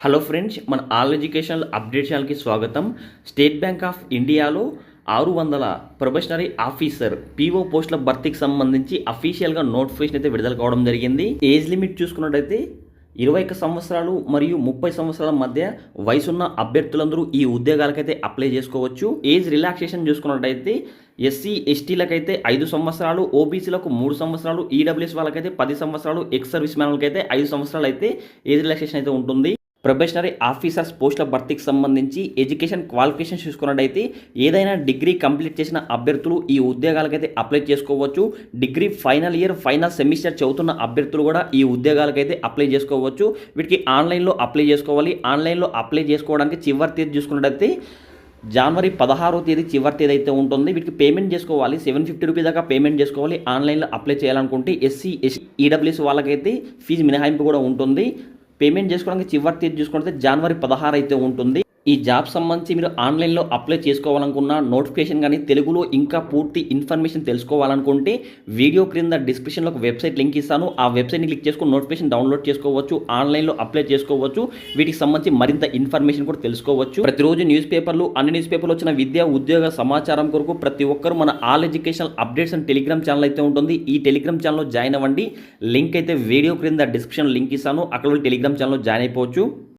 Hello friends మన all educational update ఛానల్కి స్వాగతం. స్టేట్ బ్యాంక్ ఆఫ్ ఇండియాలో ఆరు వందల ప్రొబెషనరీ ఆఫీసర్ పీఓ పోస్టుల భర్తీకి సంబంధించి అఫీషియల్గా నోటిఫికేషన్ అయితే విడుదల కావడం జరిగింది. ఏజ్ లిమిట్ చూసుకున్నట్టయితే ఇరవై ఒక్క సంవత్సరాలు మరియు ముప్పై సంవత్సరాల మధ్య వయసున్న అభ్యర్థులందరూ ఈ ఉద్యోగాలకైతే అప్లై చేసుకోవచ్చు. ఏజ్ రిలాక్సేషన్ చూసుకున్నట్టయితే ఎస్సీ ఎస్టీలకైతే ఐదు సంవత్సరాలు ఓబీసీలకు మూడు సంవత్సరాలు ఈడబ్ల్యూఎస్ వాళ్ళకైతే పది సంవత్సరాలు ఎక్స్ సర్వీస్ మ్యాన్లకైతే ఐదు సంవత్సరాలు అయితే ఏజ్ రిలాక్సేషన్ అయితే ఉంటుంది. ప్రొబేషనరీ ఆఫీసర్స్ పోస్టుల భర్తీకి సంబంధించి ఎడ్యుకేషన్ క్వాలిఫికేషన్ చూసుకున్నట్టయితే ఏదైనా డిగ్రీ కంప్లీట్ చేసిన అభ్యర్థులు ఈ ఉద్యోగాలకైతే అప్లై చేసుకోవచ్చు. Degree final year final semester చదువుతున్న అభ్యర్థులు కూడా ఈ ఉద్యోగాలకైతే అప్లై చేసుకోవచ్చు. వీటికి ఆన్లైన్లో అప్లై చేసుకోవాలి. ఆన్లైన్లో అప్లై చేసుకోవడానికి చివరి తేదీ చూసుకున్నట్టయితే జనవరి పదహారో తేదీ చివరి తేదీ అయితే ఉంటుంది. వీటికి పేమెంట్ చేసుకోవాలి. సెవెన్ ఫిఫ్టీ రూపీ దాకా పేమెంట్ చేసుకోవాలి. ఆన్లైన్లో అప్లై చేయాలనుకుంటే ఎస్సీ ఎస్సీ ఈడబ్ల్యూఎస్ వాళ్ళకైతే ఫీజు మినహాయింపు కూడా ఉంటుంది. పేమెంట్ చేసుకోవడానికి చివరి తేదీ చూసుకుంటే జనవరి పదహారు అయితే ఉంటుంది. ఈ జాబ్ సంబంధించి మీరు ఆన్లైన్లో అప్లై చేసుకోవాలనుకున్న నోటిఫికేషన్ కానీ తెలుగులో ఇంకా పూర్తి ఇన్ఫర్మేషన్ తెలుసుకోవాలనుకుంటే వీడియో క్రింద డిస్క్రిప్షన్లో ఒక వెబ్సైట్ లింక్ ఇస్తాను. ఆ వెబ్సైట్ని క్లిక్ చేసుకుని నోటిఫికేషన్ డౌన్లోడ్ చేసుకోవచ్చు ఆన్లైన్లో అప్లై చేసుకోవచ్చు. వీటికి సంబంధించి మరింత ఇన్ఫర్మేషన్ కూడా తెలుసుకోవచ్చు. ప్రతిరోజు న్యూస్ పేపర్లు అన్ని న్యూస్ పేపర్లు వచ్చిన విద్యా ఉద్యోగ సమాచారం కొరకు ప్రతి ఒక్కరు మన all educational updates and telegram channel అయితే ఉంటుంది. ఈ టెలిగ్రామ్ ఛానల్లో జాయిన్ అవ్వండి. లింక్ అయితే వీడియో క్రింద డిస్క్రిప్షన్ లింక్ ఇస్తాను. అక్కడ టెలిగ్రామ్ ఛానల్లో జాయిన్ అయిపోవచ్చు.